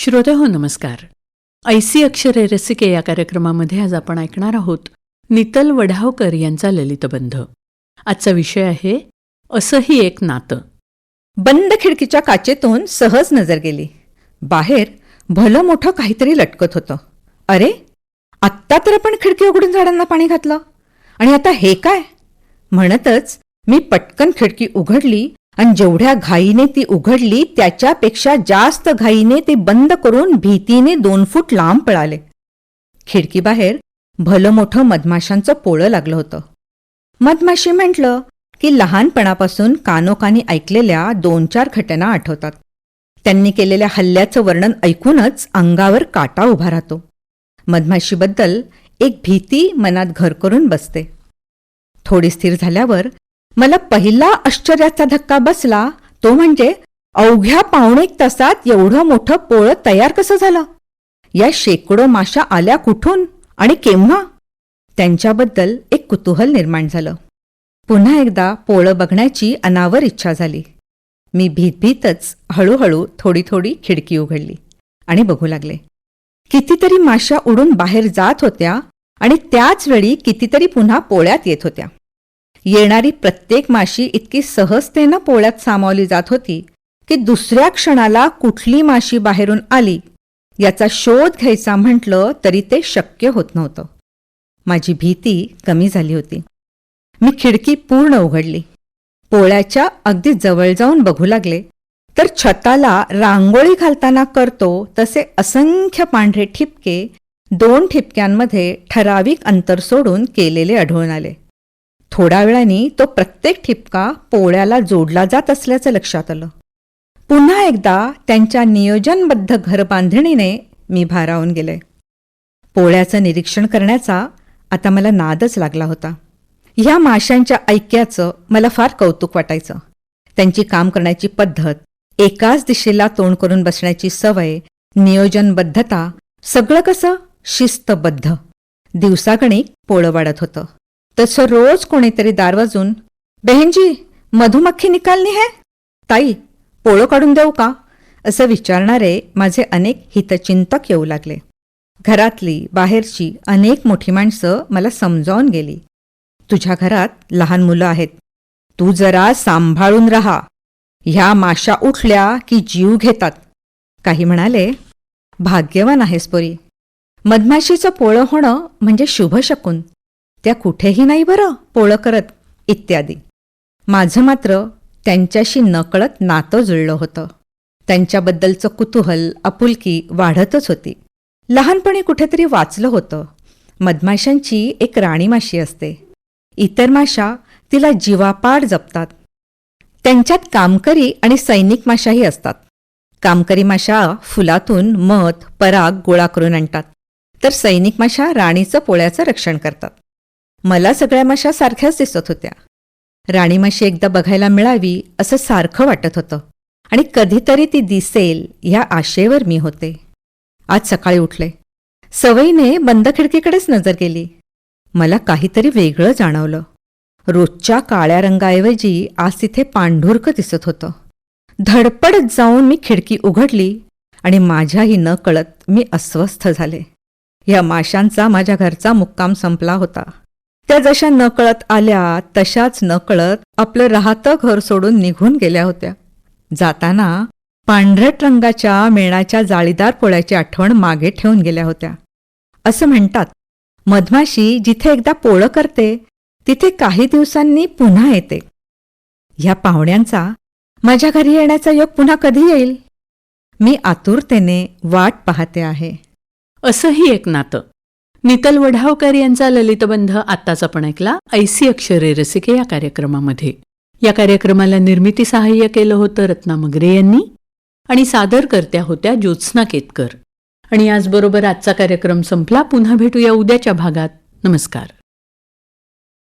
श्रोते हो नमस्कार. ऐसी अक्षरे रसिके या कार्यक्रमामध्ये आज आपण ऐकणार आहोत नितल वढावकर यांचा ललितबंध आजचा विषय आहे असंही एक नातं. बंद खिडकीच्या काचेतून सहज नजर गेली. बाहेर भलं मोठं काहीतरी लटकत होतं. अरे आत्ता तर आपण खिडकी उघडून झाडांना पाणी घातलं. आणि आता हे काय? म्हणतच मी पटकन खिडकी उघडली आणि जेवढ्या घाईने ती उघडली त्याच्यापेक्षा जास्त घाईने ती बंद करून भीतीने दोन फूट लांब पळाले. खिडकीबाहेर भलं मोठं मधमाशांचं पोळं लागलं होतं. मधमाशी म्हटलं की लहानपणापासून कानोकानी ऐकलेल्या दोन चार घटना आठवतात. त्यांनी केलेल्या हल्ल्याचं वर्णन ऐकूनच अंगावर काटा उभा राहतो. मधमाशीबद्दल एक भीती मनात घर करून बसते. थोडी स्थिर झाल्यावर मला पहिला आश्चर्याचा धक्का बसला तो म्हणजे अवघ्या पावणेक तासात एवढं मोठं पोळं तयार कसं झालं? या शेकडो माशा आल्या कुठून आणि केव्हा? त्यांच्याबद्दल एक कुतूहल निर्माण झालं. पुन्हा एकदा पोळं बघण्याची अनावर इच्छा झाली. मी भीतभीतच हळूहळू थोडी थोडी खिडकी उघडली आणि बघू लागले. कितीतरी माश्या उडून बाहेर जात होत्या आणि त्याच वेळी कितीतरी पुन्हा पोळ्यात येत होत्या. येणारी प्रत्येक माशी इतकी सहजतेनं पोळ्यात सामावली जात होती की दुसऱ्या क्षणाला कुठली माशी बाहेरून आली याचा शोध घ्यायचा म्हटलं तरी ते शक्य होत नव्हतं. माझी भीती कमी झाली होती. मी खिडकी पूर्ण उघडली. पोळ्याच्या अगदी जवळ जाऊन बघू लागले तर छताला रांगोळी घालताना करतो तसे असंख्य पांढरे ठिपके दोन ठिपक्यांमध्ये ठराविक अंतर सोडून केलेले आढळून आले. थोड्या वेळाने तो प्रत्येक ठिपका पोळ्याला जोडला जात असल्याचं लक्षात आलं. पुन्हा एकदा त्यांच्या नियोजनबद्ध घरबांधणीने मी भारावून गेले. पोळ्याचं निरीक्षण करण्याचा आता मला नादच लागला होता. ह्या माशांच्या ऐक्याचं मला फार कौतुक वाटायचं. त्यांची काम करण्याची पद्धत एकाच दिशेला तोंड करून बसण्याची सवय नियोजनबद्धता सगळं कसं शिस्तबद्ध. दिवसागणिक पोळं वाढत होतं. तसं रोज कोणीतरी दार वाजून बहनजी मधुमक्खी निकालनी है? ताई पोळं काढून देऊ का? असं विचारणारे माझे अनेक हितचिंतक येऊ लागले. घरातली बाहेरची अनेक मोठी माणसं मला समजावून गेली. तुझ्या घरात लहान मुलं आहेत. तू जरा सांभाळून राहा. ह्या माशा उठल्या की जीव घेतात. काही म्हणाले भाग्यवान आहेस पोरी. मधमाशीचं पोळं होणं म्हणजे शुभ शकून. त्या कुठेही नाही बरं पोळं करत इत्यादी. माझं मात्र त्यांच्याशी नकळत नातं जुळलं होतं. त्यांच्याबद्दलचं कुतूहल आपुलकी वाढतच होती. लहानपणी कुठेतरी वाचलं होतं. मधमाशांची एक राणी माशी असते. इतर माशा तिला जीवापाड जपतात. त्यांच्यात कामकरी आणि सैनिक माशाही असतात. कामकरी माशा फुलातून मध पराग गोळा करून आणतात. तर सैनिक माशा राणीचं पोळ्याचं रक्षण करतात. मला सगळ्या माशा सारख्याच दिसत होत्या. राणी माशी एकदा बघायला मिळावी असं सारखं वाटत होतं. आणि कधीतरी ती दिसेल ह्या आशेवर मी होते. आज सकाळी उठले. सवयीने बंद खिडकीकडेच नजर गेली. मला काहीतरी वेगळं जाणवलं. रोजच्या काळ्या रंगाऐवजी आज तिथे पांढुरकं दिसत होतं. धडपडत जाऊन मी खिडकी उघडली आणि माझ्याही न कळत मी अस्वस्थ झाले. या माशांचा माझ्या घरचा मुक्काम संपला होता. त्या जशा नकळत आल्या तशाच नकळत आपलं राहतं घर सोडून निघून गेल्या होत्या. जाताना पांढरट रंगाच्या मेणाच्या जाळीदार पोळ्याची आठवण मागे ठेवून गेल्या होत्या. असं म्हणतात मधमाशी जिथे एकदा पोळं करते तिथे काही दिवसांनी पुन्हा येते. ह्या पाहुण्यांचा माझ्या घरी येण्याचा योग पुन्हा कधी येईल? मी आतुरतेने वाट पाहते आहे. असंही एक नातं. नितल वढावकर यांचा ललितबंध आत्ताच आपण ऐकला ऐसी अक्षरे रसिके या कार्यक्रमामध्ये. या कार्यक्रमाला निर्मिती सहाय्य केलं होतं रत्ना मगरे यांनी आणि सादरकर्त्या होत्या ज्योत्स्ना केतकर. आणि याचबरोबर आजचा कार्यक्रम संपला. पुन्हा भेटूया उद्याच्या भागात. नमस्कार.